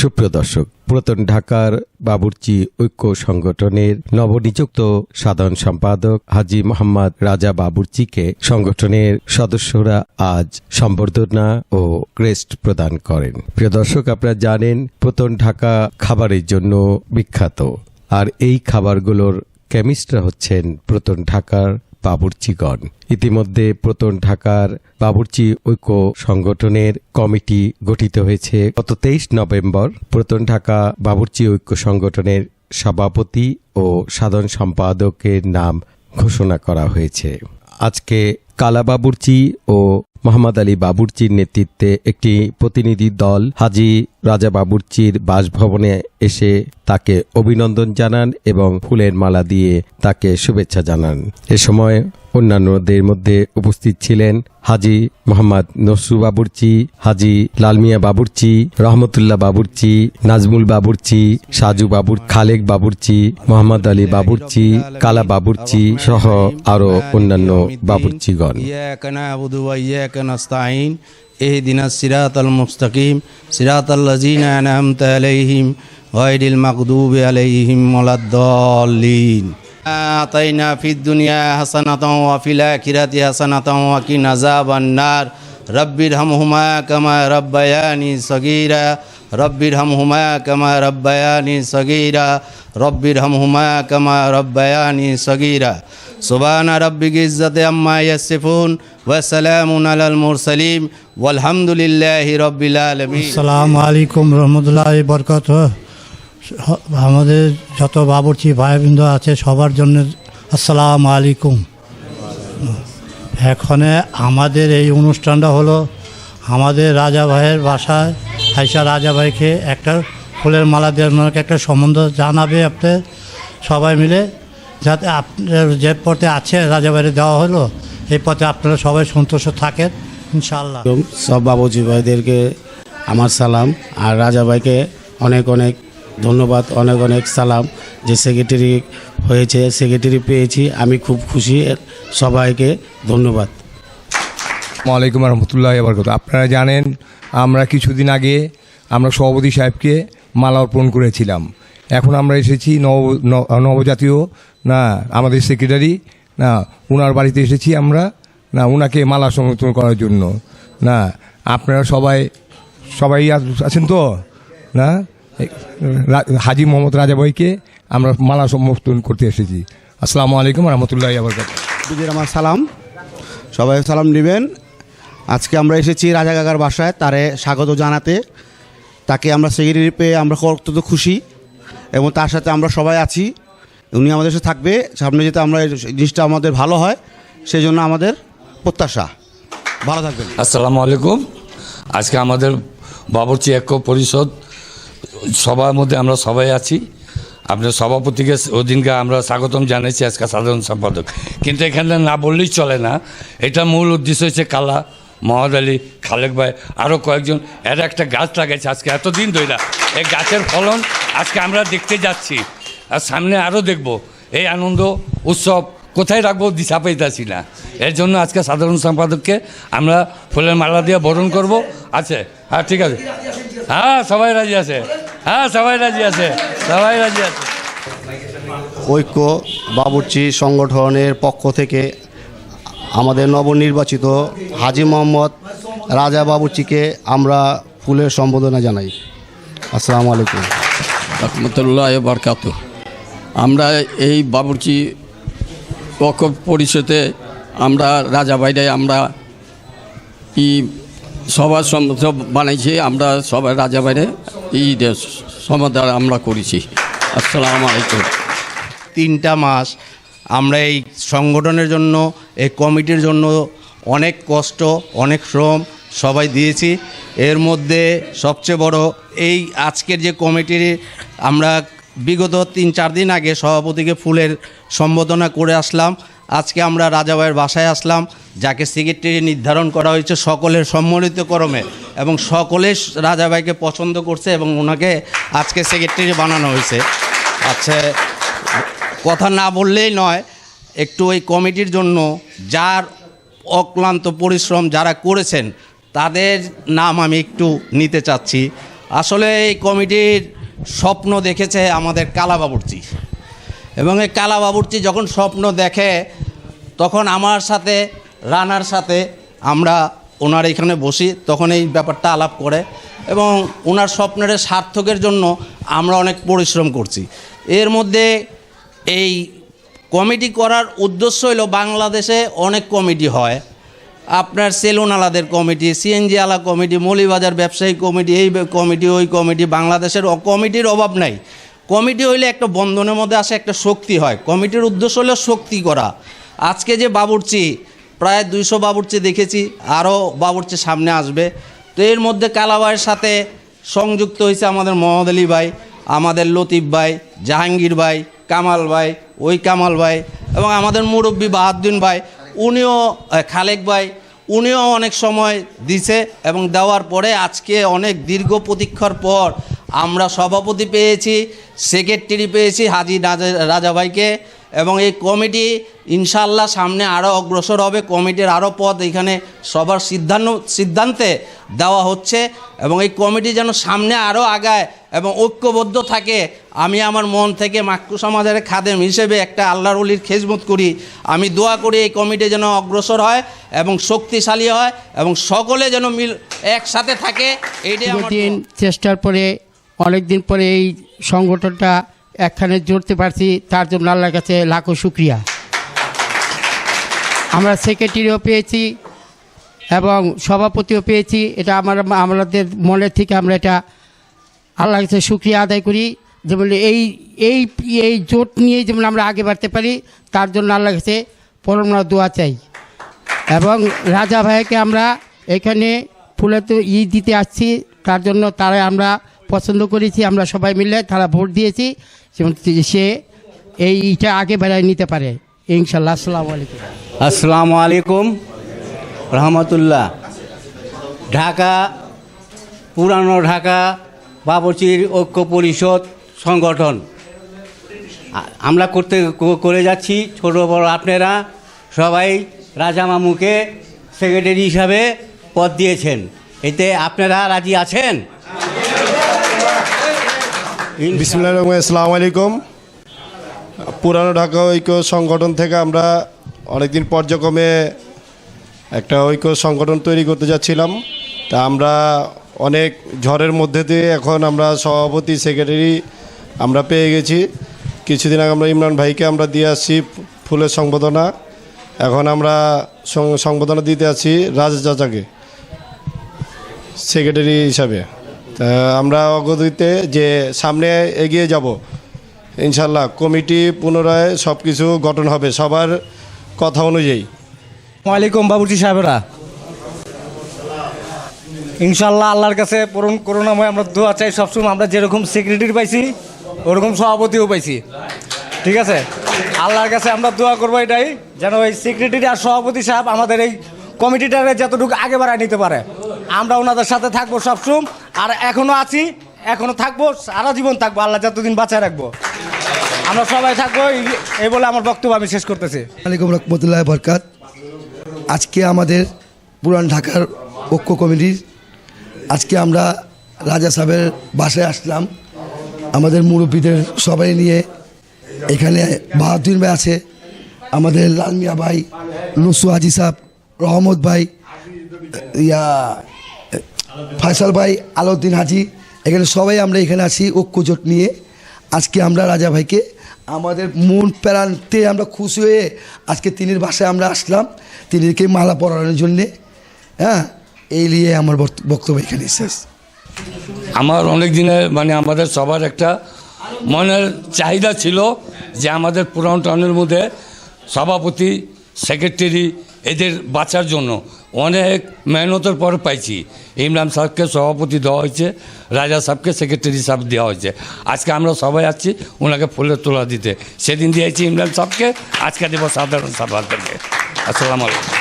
সুপ্রিয় দর্শক, পুরাতন ঢাকার বাবুর্চি ঐক্য সংগঠনের নবনিযুক্ত সাধারণ সম্পাদক হাজি মোহাম্মদ রাজা বাবুর্চিকে সংগঠনের সদস্যরা আজ সম্বর্ধনা ও ক্রেস্ট প্রদান করেন। প্রিয় দর্শক, আপনারা জানেন, পুরাতন ঢাকা খাবারের জন্য বিখ্যাত। আর এই খাবারগুলোর কেমিস্টরা হচ্ছেন প্রতন ঢাকার বাবুর্চিগণ। ইতিমধ্যে প্রতন ঢাকার বাবুর্চি ঐক্য সংগঠনের কমিটি গঠিত হয়েছে। গত তেইশ নভেম্বর প্রতন ঢাকা বাবুর্চি ঐক্য সংগঠনের সভাপতি ও সাধারণ সম্পাদকের নাম ঘোষণা করা হয়েছে। আজকে কালা বাবুর্চি ও মোহাম্মদ আলী বাবুর্চির নেতৃত্বে একটি প্রতিনিধি দল হাজি রাজা বাবুর্চির বাসভবনে এসে তাকে অভিনন্দন জানান এবং ফুলের মালা দিয়ে তাকে শুভেচ্ছা জানান। এ সময় অন্যান্যদের মধ্যে উপস্থিত ছিলেন হাজি মোহাম্মদ নসরু বাবুর্চি, হাজি লালমিয়া বাবুর্চি, রহমতুল্লাহ বাবুর্চি, নাজমুল বাবুর্চি, সাজু বাবুর, খালেক বাবুর্চি, মোহাম্মদ আলী বাবুর্চি, কালা বাবুর্চি সহ আরও অন্যান্য বাবুর্চিগণ। إياك نعبد وإياك نستعين اهدنا الصراط المستقيم صراط الذين أنعمت عليهم غير المغضوب عليهم ولا الضالين أعطينا في الدنيا حسنة وفي الآخرة حسنة وقنا عذاب النار رب ارحمهما كما ربياني صغيرا রব্বির হাম হুমায়া কামা রব্বায়ানি সগীরা রব্বির হাম হুমায়া কামা রব্বায়ানি সগীরা। সুবানা রব্বিক ইজ্জতে আম্মা ইয়াসিফুন ওয়া সালামুন আলাল মুরসালিন, ওয়ালহামদুলিল্লাহি রব্বিল আলামিন। আসসালামু আলাইকুম রহমতুল্লাহি বরকত আমাদের যত বাবুর্চি ভাইবৃন্দ আছে সবার জন্য আসসালাম আলাইকুম। এখানে আমাদের এই অনুষ্ঠানটা হলো আমাদের রাজা ভাইয়ের বাসায় আইসা রাজা ভাইকে একটা ফুলের মালা দিয়ে ওনাকে একটা সম্বন্ধ জানাবে আপনি সবাই মিলে, যাতে আপনার যে পথে আছে রাজা ভাইয়ের দেওয়া হলো, এই পথে আপনারা সবাই সন্তুষ্ট থাকেন, ইনশাআল্লাহ। এবং সব বাবুজি ভাইদেরকে আমার সালাম, আর রাজা ভাইকে অনেক অনেক ধন্যবাদ, অনেক অনেক সালাম যে সেক্রেটারি হয়েছে, সেক্রেটারি পেয়েছি, আমি খুব খুশি, সবাইকে ধন্যবাদ। ওয়ালাইকুম রহমতুল্লাহ বরকত আপনারা জানেন, আমরা কিছুদিন আগে আমরা সভাপতি সাহেবকে মালা অর্পণ করেছিলাম। এখন আমরা এসেছি নব নবজাতীয়, না, আমাদের সেক্রেটারি, না ওনার বাড়িতে এসেছি আমরা, না ওনাকে মালা সমর্থন করার জন্য। না, আপনারা সবাই সবাই আছেন তো? না হাজি মোহাম্মদ রাজা ভাইকে আমরা মালা সমর্থন করতে এসেছি। আসসালামু আলাইকুম রহমতুল্লাহ বরকত দুদের আমার সালাম। সবাই সালাম নেবেন। আজকে আমরা এসেছি রাজা কাকার বাসায়, তারে স্বাগত জানাতে। তাকে আমরা সেক্রেটারি পেয়ে আমরা অত্যন্ত খুশি এবং তার সাথে আমরা সবাই আছি। উনি আমাদের সাথে থাকবে, সামনে যেতে আমরা জিনিসটা আমাদের ভালো হয় সেই জন্য আমাদের প্রত্যাশা। ভালো থাকবেন। আসসালামু আলাইকুম। আজকে আমাদের বাবরচি ঐক্য পরিষদ, সবার মধ্যে আমরা সবাই আছি। আপনার সভাপতিকে ওদিনকে আমরা স্বাগতম জানাইছি আজকে সাধারণ সম্পাদক। কিন্তু এখানে না বললেই চলে না। এটা মূল উদ্দেশ্য হচ্ছে কালা। মহাদ আলী, খালেক ভাই আরও কয়েকজন। এরা একটা গাছ লাগাইছে আজকে, এতদিন ধরে এই গাছের ফলন আজকে আমরা দেখতে যাচ্ছি। আর সামনে আরও দেখব। এই আনন্দ, উৎসব, কোথায় রাখব দিশা পাইতেছি না। এর জন্য আজকে সাধারণ সম্পাদককে আমরা ফুলের মালা দিয়ে বরণ করব। আছে? হ্যাঁ ঠিক আছে। হ্যাঁ সবাই রাজি আছে। হ্যাঁ সবাই রাজি আছে। সবাই রাজি আছে। ঐক্য, বাবুর্চি সংগঠনের পক্ষ থেকে আমাদের নবনির্বাচিত হাজি মোহাম্মদ রাজা বাবুর্চিকে আমরা ফুলের সম্বোধনা জানাই। আসসালামু আলাইকুম। রহমতুল্লাহ বরকাত আমরা এই বাবুর্চি ওকফ পরিষদে আমরা রাজা বাইরে আমরা ই সবার সম্মত বানাইছি আমরা সবাই রাজা বাইরে এই সমাধান আমরা করেছি। আসসালামু আলাইকুম। তিনটা মাস আমরা এই সংগঠনের জন্য, এই কমিটির জন্য অনেক কষ্ট, অনেক শ্রম সবাই দিয়েছি। এর মধ্যে সবচেয়ে বড় এই আজকের যে কমিটির আমরা বিগত তিন চার দিন আগে সভাপতিকে ফুলের সম্বোধনা করে আসলাম। আজকে আমরা রাজাভাইয়ের বাসায় আসলাম, যাকে সেক্রেটারি নির্ধারণ করা হয়েছে সকলের সম্মিলিত ক্রমে এবং সকলে রাজাভাইকে পছন্দ করছে এবং ওনাকে আজকে সেক্রেটারি বানানো হয়েছে। আচ্ছা কথা না বললেই নয়, একটু ওই কমিটির জন্য যার অক্লান্ত পরিশ্রম যারা করেছেন, তাদের নাম আমি একটু নিতে চাচ্ছি। আসলে এই কমিটির স্বপ্ন দেখেছে আমাদের কালা বাবুর্চি এবং এই কালা বাবুর্চি যখন স্বপ্ন দেখে, তখন আমার সাথে, রানার সাথে আমরা ওনার এখানে বসি, তখন এই ব্যাপারটা আলাপ করে এবং ওনার স্বপ্নের সার্থকের জন্য আমরা অনেক পরিশ্রম করছি। এর মধ্যে এই কমিটি করার উদ্দেশ্য হলো বাংলাদেশে অনেক কমিটি হয়। আপনার সেলুন আলাদের কমিটি সিএনজি আলা কমিটি মৌলিবাজার ব্যবসায়ী কমিটি, এই কমিটি, ওই কমিটি, বাংলাদেশের কমিটির অভাব নাই। কমিটি হইলে একটা বন্ধনের মধ্যে আসে একটা শক্তি হয়। কমিটির উদ্দেশ্য হলো শক্তি করা। আজকে যে বাবুর্চি, প্রায় দুইশো বাবুর্চি দেখেছি, আরও বাবুর্চি সামনে আসবে। তো এর মধ্যে কালাবাইয়ের সাথে সংযুক্ত হয়েছে আমাদের মোহাম্মদ আলী ভাই, আমাদের লতিফ ভাই, জাহাঙ্গীর ভাই কামাল ভাই, ওই কামাল ভাই এবং আমাদের মুরব্বী বাহাদ্দিন ভাই, উনিও খালেক ভাই, উনিও অনেক সময় দিছে এবং দেওয়ার পরে আজকে অনেক দীর্ঘ প্রতীক্ষার পর আমরা সভাপতি পেয়েছি, সেক্রেটারি পেয়েছি হাজি রাজা ভাইকে এবং এই কমিটি ইনশাল্লাহ সামনে আরও অগ্রসর হবে। কমিটির আরও পদ এখানে সবার সিদ্ধান্ত, সিদ্ধান্তে দেওয়া হচ্ছে এবং এই কমিটি যেন সামনে আরও আগায়। এবং ঐক্যবদ্ধ থাকে আমি আমার মন থেকে মাক্কু সমাজের খাদেম হিসেবে একটা আল্লাহর অলির খেজমত করি। আমি দোয়া করি এই কমিটি যেন অগ্রসর হয় এবং শক্তিশালী হয় এবং সকলে যেন মিল একসাথে থাকে এইটাই দিন চেষ্টার পরে অনেক দিন পরে এই সংগঠনটা একখানে জড়তে পারছি তার জন্য আল্লাহর কাছে লাখো শুক্রিয়া। আমরা সেক্রেটারিও পেয়েছি এবং সভাপতিও পেয়েছি এটা আমার আমাদের মনের থেকে আমরা এটা আল্লাহর কাছে শুক্রিয়া আদায় করি যেমন এই এই এই জোট নিয়ে যেমন আমরা আগে বাড়তে পারি, তার জন্য আল্লাহ কাছে পরম দোয়া চাই। এবং রাজা ভাইকে আমরা এখানে ফুলে তো ই দিতে আসছি, তার জন্য তারা আমরা পছন্দ করেছি, আমরা সবাই মিলে তারা ভোট দিয়েছি, যেমন সে এই ইটা আগে বেড়ায় নিতে পারে। ইনশাল্লাহ আসসালামু আলাইকুম। আসসালামু আলাইকুম, রহমতুল্লাহ। ঢাকা, পুরানো ঢাকা বাবরচির ঐক্য পরিষদ সংগঠন। আমরা করতে, করে যাচ্ছি, ছোট বড় আপনারা সবাই রাজা মামুকে সেক্রেটারি হিসাবে পদ দিয়েছেন। এতে আপনারা রাজি আছেন? বিসমুল্লাহ আলাইকুম। পুরানো ঢাকা ঐক্য সংগঠন থেকে আমরা অনেকদিন পর্যক্রমে একটা ঐক্য সংগঠন তৈরি করতে যাচ্ছিলাম। তা আমরা অনেক ঝড়ের মধ্যে দিয়ে এখন আমরা সভাপতি সেক্রেটারি আমরা পেয়ে গেছি। কিছুদিন আগে আমরা ইমরান ভাইকে আমরা দিয়ে আসছি ফুলের সংবর্ধনা। এখন আমরা সংবর্ধনা দিতে আসছি রাজ চাচাকে সেক্রেটারি হিসাবে। আমরা অগদিতে যে সামনে এগিয়ে যাব, ইনশাল্লাহ কমিটি পুনরায় সব কিছু গঠন হবে সবার কথা অনুযায়ী। ওয়ালাইকুম বাবুজি সাহেবরা। ইনশাল্লাহ আল্লাহর কাছে পূরণ করুণাময় আমরা দোয়া চাই, সবসময় আমরা যেরকম সেক্রেটারি পাইছি, ওরকম সভাপতিও পাইছি। ঠিক আছে? আল্লাহর কাছে আমরা দোয়া করব এটাই, যেন ওই সেক্রেটারি আর সভাপতি সাহেব আমাদের এই কমিটিটারে যতটুকু আগে বাড়ায় নিতে পারে। আমরা ওনাদের সাথে থাকব সবসময়, আর এখনও আছি এখনও থাকব, সারা জীবন থাকব, আল্লাহ যতদিন বাঁচায় রাখব। আমরা সবাই থাকব, এই- এই বলে আমার বক্তব্য আমি শেষ করতেছি। আলাইকুম রহমতুল্লাহ বরকাত। আজকে আমাদের পুরান ঢাকার ঐক্য কমিটির আজকে আমরা রাজা সাহেবের বাসায় আসলাম। আমাদের মুরব্বীদের সবাই নিয়ে এখানে বাহাদুর ভাই আছে, আমাদের লালমিয়া ভাই, লুসু হাজি সাহেব, রহমত ভাই, ইয়া, ফয়সাল ভাই, আলাউদ্দিন হাজি, এখানে সবাই আমরা এখানে আছি ঐক্যজোট নিয়ে। আজকে আমরা রাজা ভাইকে আমাদের মন প্রান্তে আমরা খুশি হয়ে আজকে তিনির বাসায় আমরা আসলাম। তিনিকে মালা পরানোর জন্যে হ্যাঁ? এই নিয়ে আমার বক্ত- বক্তব্য এখানে শেষ। আমার অনেক দিনের মানে আমাদের সবার একটা মনের চাহিদা ছিল যে আমাদের পুরান টাউনের মধ্যে সভাপতি, সেক্রেটারি এদের বাঁচার জন্য অনেক মেহনতের পর পাইছি। ইমরান সাহেবকে সভাপতি দেওয়া হয়েছে, রাজা সাহেবকে সেক্রেটারি সাহেব দেওয়া হয়েছে। আজকে আমরা সবাই আছি ওনাকে ফুলের তোলা দিতে। সেদিন দিয়েছি ইমরান সাহেবকে, আজকে দেবো সাধারণ সাহেবকে আসসালামু আলাইকুম।